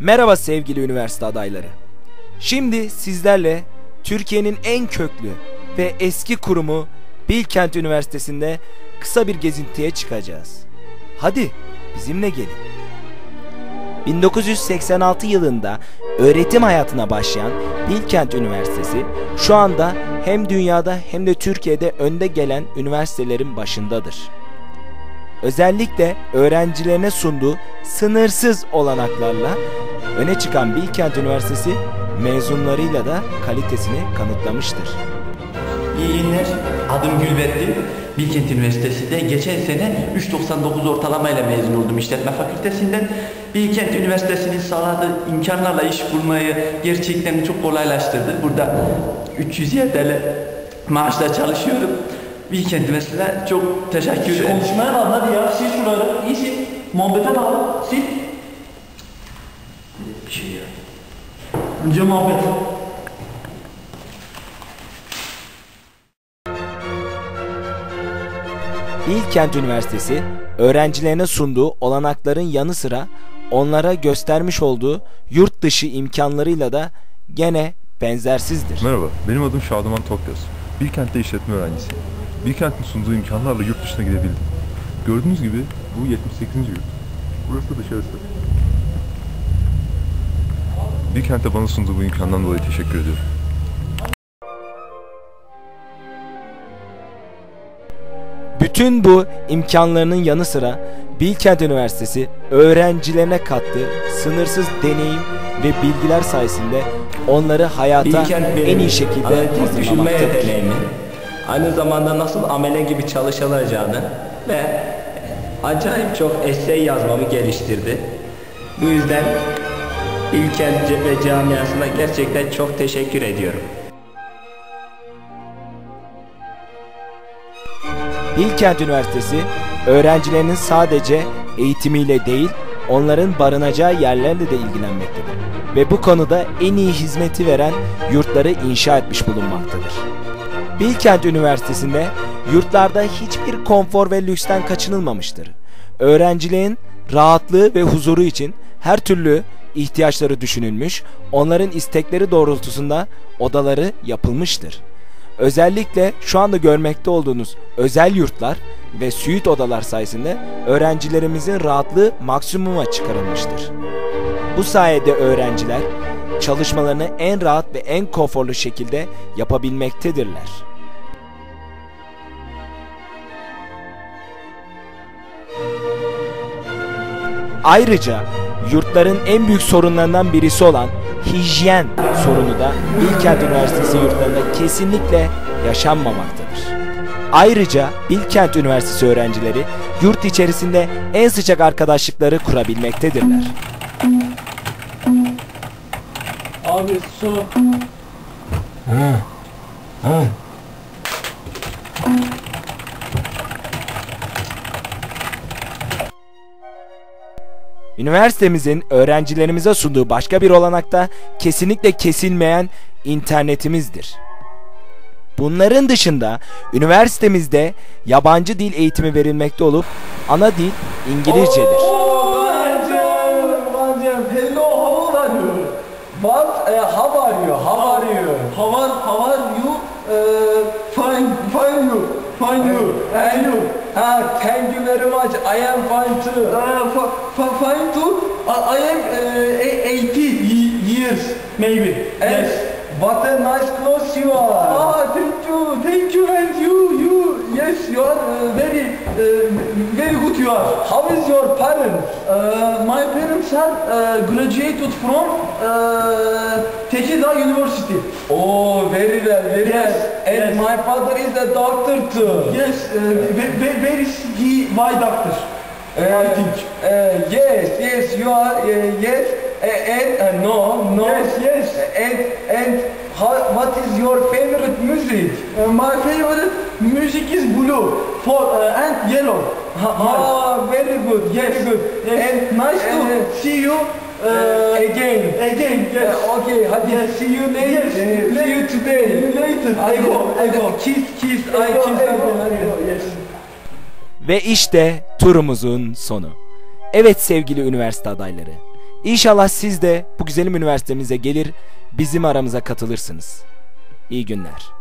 Merhaba sevgili üniversite adayları. Şimdi sizlerle Türkiye'nin en köklü ve eski kurumu Bilkent Üniversitesi'nde kısa bir gezintiye çıkacağız. Hadi bizimle gelin. 1986 yılında öğretim hayatına başlayan Bilkent Üniversitesi şu anda hem dünyada hem de Türkiye'de önde gelen üniversitelerin başındadır. Özellikle öğrencilerine sunduğu sınırsız olanaklarla öne çıkan Bilkent Üniversitesi mezunlarıyla da kalitesini kanıtlamıştır. İyi günler. Adım Gülbettin. Bilkent Üniversitesi'nde geçen sene 3.99 ortalamayla mezun oldum işletme fakültesinden. Bilkent Üniversitesi'nin sağladığı imkanlarla iş bulmayı gerçekten çok kolaylaştırdı. Burada 300 TL maaşla çalışıyorum. Bilkent Üniversitesi'ne çok teşekkür ederim. Konuşmaya var hadi ya sil şuraları iyi sil. Muhabbete bağlı sil. Bir şey ya. Önce muhabbet. Bilkent Üniversitesi öğrencilerine sunduğu olanakların yanı sıra onlara göstermiş olduğu yurt dışı imkanlarıyla da gene benzersizdir. Merhaba, benim adım Şadıman Tokyaz. Bilkent'te işletme öğrencisiyim. Bilkent'in sunduğu imkanlarla yurt dışına gidebildim. Gördüğünüz gibi bu 78. yurt. Burası da dışarısı. Bilkent'te bana sunduğu bu imkandan dolayı teşekkür ediyorum. Bütün bu imkanlarının yanı sıra Bilkent Üniversitesi öğrencilerine kattığı sınırsız deneyim ve bilgiler sayesinde onları hayata Bilkent en iyi şekilde düşünme hazırlamaktadır. yeteneğimi, aynı zamanda nasıl amele gibi çalışılacağını ve acayip çok essay yazmamı geliştirdi. Bu yüzden Bilkent ve camiasına gerçekten çok teşekkür ediyorum. Bilkent Üniversitesi öğrencilerinin sadece eğitimiyle değil onların barınacağı yerlerle de ilgilenmektedir. Ve bu konuda en iyi hizmeti veren yurtları inşa etmiş bulunmaktadır. Bilkent Üniversitesi'nde yurtlarda hiçbir konfor ve lüksten kaçınılmamıştır. Öğrencilerin rahatlığı ve huzuru için her türlü ihtiyaçları düşünülmüş, onların istekleri doğrultusunda odaları yapılmıştır. Özellikle şu anda görmekte olduğunuz özel yurtlar ve süit odalar sayesinde öğrencilerimizin rahatlığı maksimuma çıkarılmıştır. Bu sayede öğrenciler çalışmalarını en rahat ve en konforlu şekilde yapabilmektedirler. Ayrıca yurtların en büyük sorunlarından birisi olan hijyen sorunu da Bilkent Üniversitesi yurtlarında kesinlikle yaşanmamaktadır. Ayrıca Bilkent Üniversitesi öğrencileri yurt içerisinde en sıcak arkadaşlıkları kurabilmektedirler. Abi su. Üniversitemizin öğrencilerimize sunduğu başka bir olanak da kesinlikle kesilmeyen internetimizdir. Bunların dışında üniversitemizde yabancı dil eğitimi verilmekte olup ana dil İngilizcedir. Fine you. And you? Ah, thank you very much. I am fine too. Uh, I, I am uh, e- 80 ye- years, maybe. yes. What a nice clothes you are. Ah, thank you, thank you, and you, you, yes, you are uh, very, uh, very good you are. How is your parents? Uh, my parents are uh, graduated from uh, Tekirdağ University. Oh, very well, very well. And my father is a doctor too. Yes, uh, where is he? Why doctor? I think. Uh, yes, yes, you are. Uh, yes, uh, and uh, no, no. Yes, yes. And and how, what is your favorite music? Uh, my favorite music is blue, for uh, and yellow. Ah, very good. Yes, very good. And nice to see you. Uh, again, again, yes. okay, hadi see you later. see you today. later. I go, I go. Kiss, kiss, I kiss. Yes. Ve işte turumuzun sonu. Evet sevgili üniversite adayları. İnşallah siz de bu güzelim üniversitemize gelir bizim aramıza katılırsınız. İyi günler.